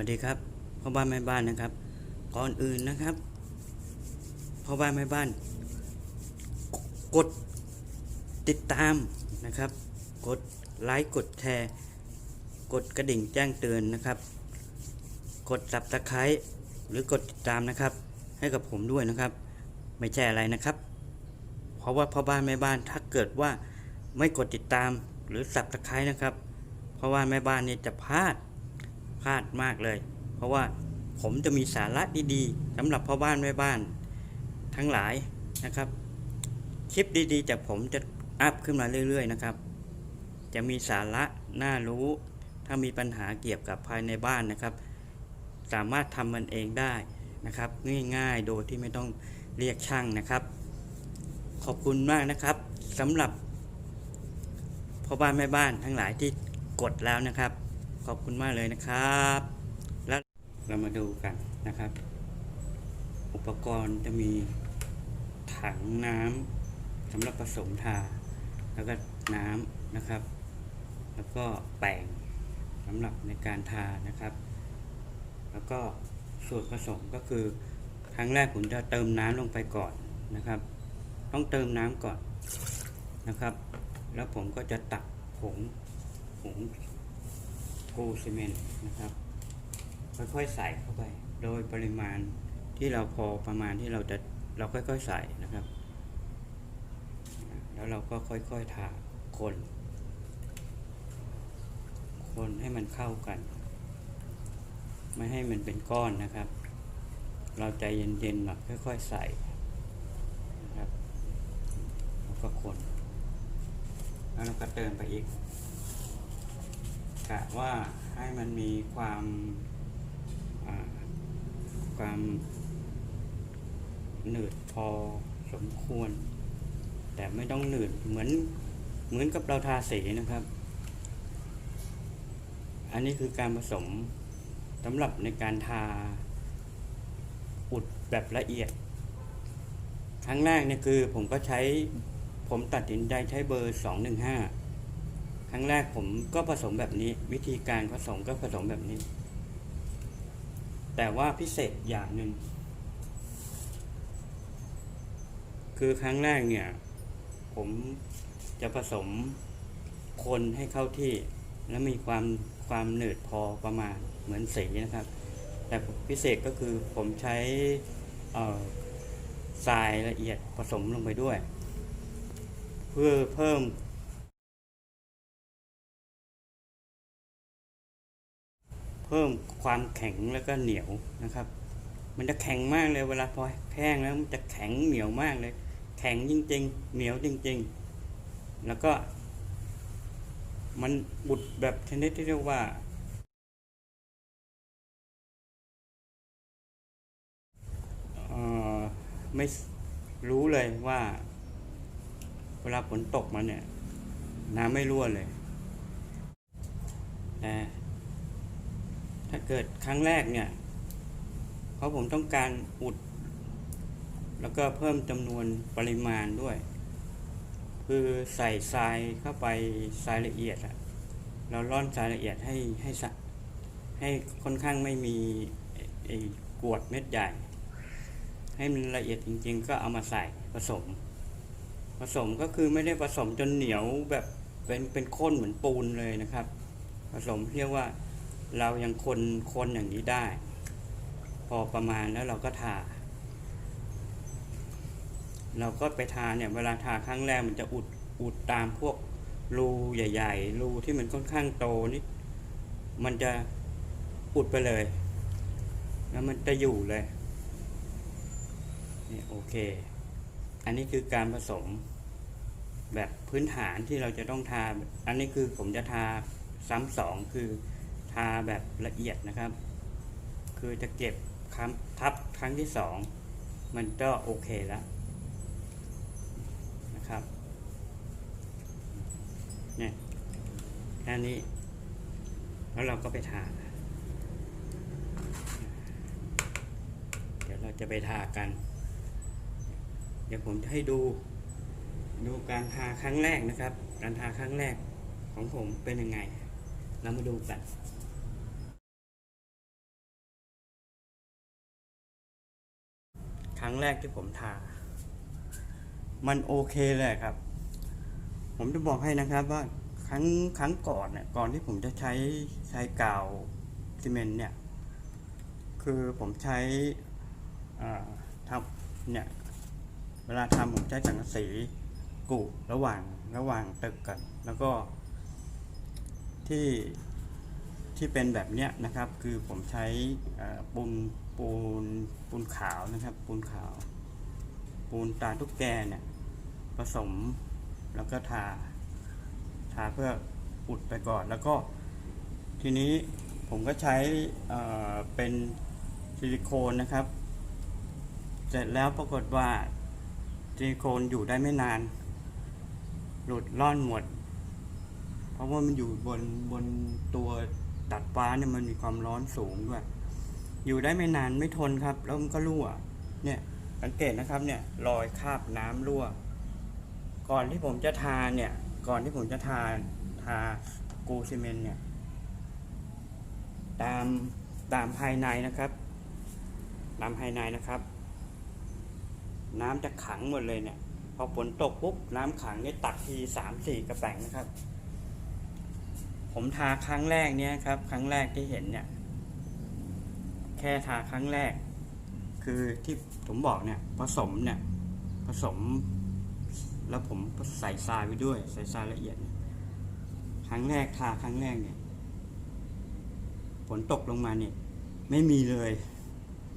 วัสดีครับพ่อบ้านแม่บ้านนะครับ ก่อนอื่นนะครับพ่อบ้านแม่บ้าน กดติดตามนะครับ กดไลค์กดแชร์ กดกระดิ่งแจ้งเตือนนะครับ กด subscribe หรือกดติดตามนะครับ ให้กับผมด้วยนะครับ ไม่ใช่อะไรนะครับ เพราะว่าพ่อบ้านแม่บ้านถ้าเกิดว่าไม่กดติดตามหรือ subscribe นะครับ เพราะว่าแม่บ้านนี่จะพลาด พลาดมากเลย เพราะว่าผมจะมีสาระดีๆสำหรับพ่อบ้านแม่บ้านทั้งหลายนะครับ คลิปดีๆจากผมจะอัพขึ้นมาเรื่อย ๆ นะครับ จะมีสาระน่ารู้ ถ้ามีปัญหาเกี่ยวกับภายในบ้านนะครับ สามารถทำมันเองได้นะครับ ง่ายๆโดยที่ไม่ต้องเรียกช่างนะครับ ขอบคุณมากนะครับสำหรับพ่อบ้านแม่บ้านทั้งหลายที่กดแล้วนะครับ ขอบคุณมากเลยนะครับ แล้วเรามาดูกันนะครับ อุปกรณ์จะมีถังน้ำสำหรับผสมทา แล้วก็น้ำนะครับ แล้วก็แป้งสำหรับในการทานะครับ แล้วก็ส่วนผสมก็คือครั้งแรกผมจะเติมน้ำลงไปก่อนนะครับ ต้องเติมน้ำก่อนนะครับ แล้วผมก็จะตักผงผง กูซีเมนต์นะครับ ค่อยๆใส่เข้าไป โดยปริมาณที่เราพอประมาณที่เราจะเราค่อยๆใส่นะครับ แล้วเราก็ค่อยๆทาคน คนให้มันเข้ากัน ไม่ให้มันเป็นก้อนนะครับ เราใจเย็นๆหน่อยค่อย ๆใส่นะครับแล้วก็คนแล้วเราก็เติมไปอีก กะว่าให้มันมีความความหนืดพอสมควร แต่ไม่ต้องหนืดเหมือนเหมือนกับเราทาสีนะครับ อันนี้คือการผสมสำหรับในการทาอุดแบบละเอียด ครั้งแรกเนี่ยคือผมก็ใช้ผมตัดสินใจใช้เบอร์ 215 ครั้งแรกผมก็ผสมแบบนี้ วิธีการผสมก็ผสมแบบนี้ แต่ว่าพิเศษอย่างหนึ่งคือครั้งแรกเนี่ย ผมจะผสมคนให้เข้าที่ และมีความความหนืดพอประมาณเหมือนสีนะครับ แต่พิเศษก็คือผมใช้ทรายละเอียดผสมลงไปด้วย เพื่อเพิ่ม เพิ่มความแข็งแล้วก็เหนียวนะครับ มันจะแข็งมากเลยเวลาพอแห้งแล้วมันจะแข็งเหนียวมากเลย แข็งจริงๆ เหนียวจริง ๆ แล้วก็ มันบุดแบบชนิดที่เรียกว่าเออไม่รู้เลยว่า เวลาฝนตกมาเนี่ย น้ำไม่รั่วเลยแต่ ถ้าเกิดครั้งแรกเนี่ย เพราะผมต้องการอุด แล้วก็เพิ่มจำนวนปริมาณด้วย คือใส่ทรายเข้าไปทรายละเอียดอะเราร่อนทรายละเอียดให้ให้สะให้ค่อนข้างไม่มีไอ้กวดเม็ดใหญ่ ให้มันละเอียดจริง ๆ ก็เอามาใส่ผสม ผสมก็คือไม่ได้ผสมจนเหนียวแบบเป็นเป็นข้นเหมือนปูนเลยนะครับ ผสมเรียกว่า เรายังคนคนอย่างนี้ได้ พอประมาณแล้วเราก็ทา เราก็ไปทาเนี่ยเวลาทาครั้งแรกมันจะอุดอุดตามพวกรูใหญ่ ๆ รูที่มันค่อนข้างโตนี่มันจะอุดไปเลย แล้วมันจะอยู่เลยนี่โอเค อันนี้คือการผสมแบบพื้นฐานที่เราจะต้องทา อันนี้คือผมจะทาซ้ำสองคือ ทาแบบละเอียดนะครับ คือจะเก็บคำทับครั้งที่สองมันก็โอเคแล้วนะครับเนี่ยแค่นี้ แล้วเราก็ไปทาเดี๋ยวเราจะไปทากัน เดี๋ยวผมจะให้ดูดูการทาครั้งแรกนะครับ การทาครั้งแรกของผมเป็นยังไง เรามาดูกัน รั้งแรกที่ผมทา มันโอเคเลยครับ ผมจะบอกให้นะครับว่าครั้งครั้งก่อนเนี่ยก่อนที่ผมจะใช้ใช้กาวซีเมนต์เนี่ย คือผมใช้ทำเนี่ย เวลาทำผมใช้สังกะสีกุระหว่างระหว่างตึกกัน แล้วก็ที่ที่เป็นแบบเนี้ยนะครับ คือผมใช้เอ่อปูน ปูนปูนขาวนะครับ ปูนขาว ปูนตาตุ๊กแกเนี่ยผสมแล้วก็ทา ทาเพื่ออุดไปก่อนแล้วก็ ทีนี้ผมก็ใช้เอ่อเป็นซิลิโคนนะครับ เสร็จแล้วปรากฏว่าซิลิโคนอยู่ได้ไม่นาน หลุดล่อนหมด เพราะว่ามันอยู่บนบนตัวดัดฟ้าเนี่ยมันมีความร้อนสูงด้วย อยู่ได้ไม่นานไม่ทนครับ แล้วมันก็รั่ว เนี่ยสังเกตนะครับเนี่ยรอยคราบน้ำรั่ว ก่อนที่ผมจะทาเนี่ย ก่อนที่ผมจะทาทากูซีเมนเนี่ย ตามตามภายในนะครับตามภายในนะครับ น้ำจะขังหมดเลยเนี่ย พอฝนตกปุ๊บน้ำขังเนี่ยตักทีสามสี่กระแป้งนะครับ ผมทาครั้งแรกเนี่ยครับ ครั้งแรกที่เห็นเนี่ย แค่ทาครั้งแรก คือที่ผมบอกเนี่ยผสมเนี่ยผสม แล้วผมใส่ทรายไปด้วย ใส่ทรายละเอียดเนี่ยครั้งแรกทาครั้งแรกเนี่ยฝนตกลงมาเนี่ยไม่มีเลย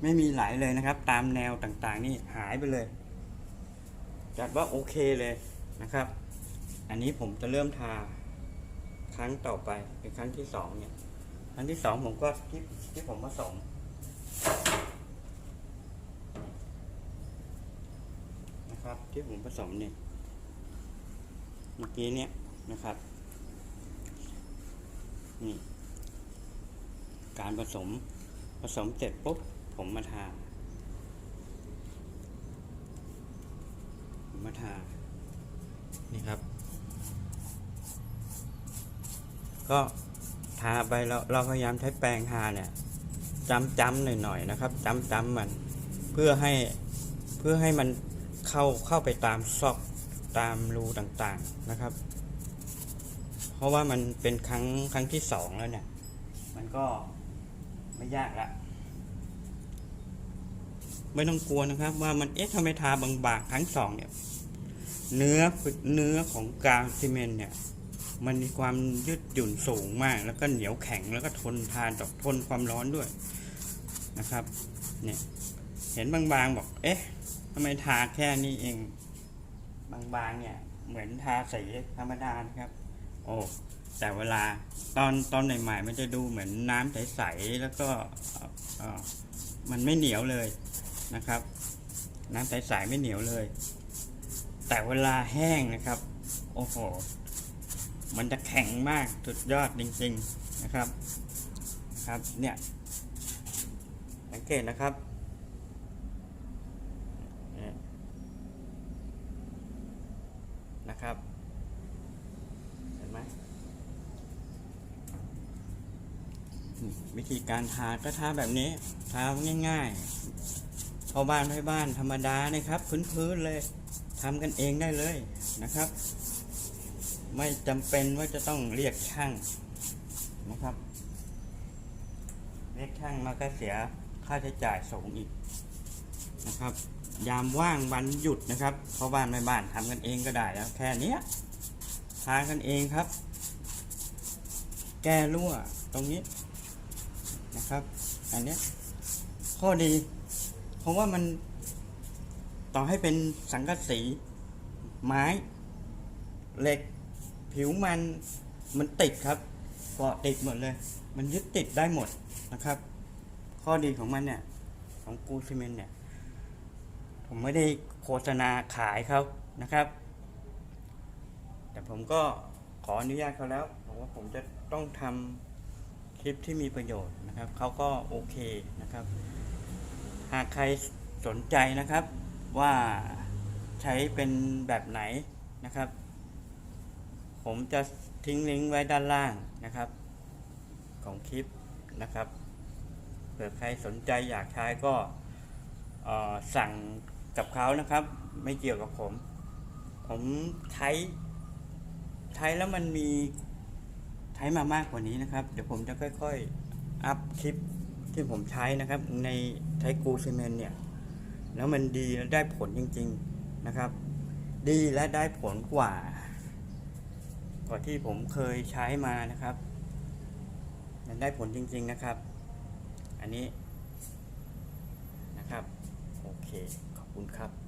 ไม่มีไหลเลยนะครับ ตามแนวต่างๆ นี่หายไปเลย จัดว่าโอเคเลยนะครับ อันนี้ผมจะเริ่มทาครั้งต่อไปเป็นครั้งที่สองเนี่ย ครั้งที่สองผมก็ที่ที่ผมผสม นะครับ ที่ผมผสมเนี่ยเมื่อกี้เนี่ยนะครับ นี่ การผสมผสมเสร็จปุ๊บผมมาทาผมมาทา นี่ครับ ก็ทาไปเราเราพยายามใช้แปรงทาเนี่ยจำจำหน่อยๆนะครับจำจำมัน เพื่อให้เพื่อให้มัน เข้าเข้าไปตามซอกตามรูต่างๆนะครับ เพราะว่ามันเป็นครั้งครั้งที่สองแล้วเนี่ย มันก็ไม่ยากละไม่ต้องกลัวนะครับว่ามันเอ๊ะทำไมทาบางๆครั้งสองเนี่ย เนื้อเนื้อของกาวซีเมนต์เนี่ย มันมีความยืดหยุ่นสูงมาก แล้วก็เหนียวแข็งแล้วก็ทนทานต่อทนความร้อนด้วยนะครับ เนี่ย เห็นบางๆบอก เอ๊ะ ทำไมทาแค่นี้เอง บางๆเนี่ย เหมือนทาสีธรรมดานะครับ โอ้แต่เวลาตอนตอนใหม่ๆมันจะดูเหมือนน้ำใสๆแล้วก็มันไม่เหนียวเลยนะครับ น้ำใสๆไม่เหนียวเลย แต่เวลาแห้งนะครับ โอ้โห มันจะแข็งมากสุดยอดจริง ๆนะครับ ครับเนี่ยสังเกตนะครับเนี่ยนะ ครับ เห็นไหมวิธีการทาก็ทาแบบนี้ ทาง่ายๆพอบ้านให้บ้านธรรมดานะครับ พื้นๆเลยทำกันเองได้เลยนะครับ ไม่จำเป็นว่าจะต้องเรียกช่างนะครับ เรียกช่างมาก็เสียค่าใช้จ่ายสูงอีก นะครับ ยามว่างวันหยุดนะครับเพราะบ้านไม่บ้านทำกันเองก็ได้แล้วแค่นี้ทากันเองครับ แก้รั่วตรงนี้นะครับ อันนี้ข้อดีเพราะว่ามันต่อให้เป็นสังกะสีไม้ เหล็กผิวมันมันติดครับเกาะติดหมดเลย มันยึดติดได้หมดนะครับ ข้อดีของมันเนี่ย ของกูซีเมนเนี่ย ผมไม่ได้โฆษณาขายเขานะครับ แต่ผมก็ขออนุญาตเขาแล้วบอกว่าผมจะต้องทำคลิปที่มีประโยชน์นะครับเขาก็โอเคนะครับ หากใครสนใจนะครับว่าใช้เป็นแบบไหนนะครับ ผมจะทิ้งลิงก์ไว้ด้านล่างนะครับ ของคลิปนะครับเผื่อใครสนใจอยากใช้ก็สั่ง กับเขานะครับ ไม่เกี่ยวกับผม ผมใช้ใช้แล้วมันมีใช้มามากกว่านี้นะครับ เดี๋ยวผมจะค่อย ๆ อัพคลิปที่ผมใช้นะครับ ในใช้กูซีเมนเนี่ย แล้วมันดีและได้ผลจริง ๆนะครับ ดีและได้ผลกว่า กว่าที่ผมเคยใช้มานะครับ มันได้ผลจริง ๆนะครับ อันนี้นะครับ โอเค คุณครับ